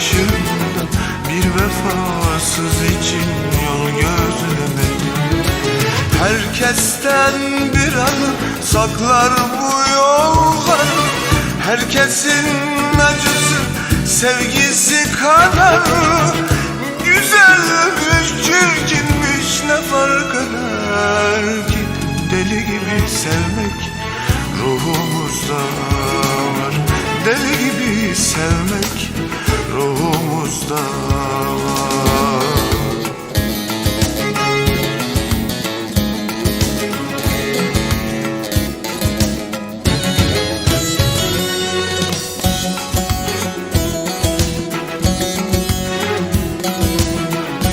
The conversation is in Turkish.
başında Bir vefasız için yol gözlemedi Herkesten bir anı saklar bu yolları. Herkesin acısı sevgisi kadar Güzelmiş çirkinmiş ne fark eder ki? Deli gibi sevmek ruhumuzda var. Deli gibi sevmek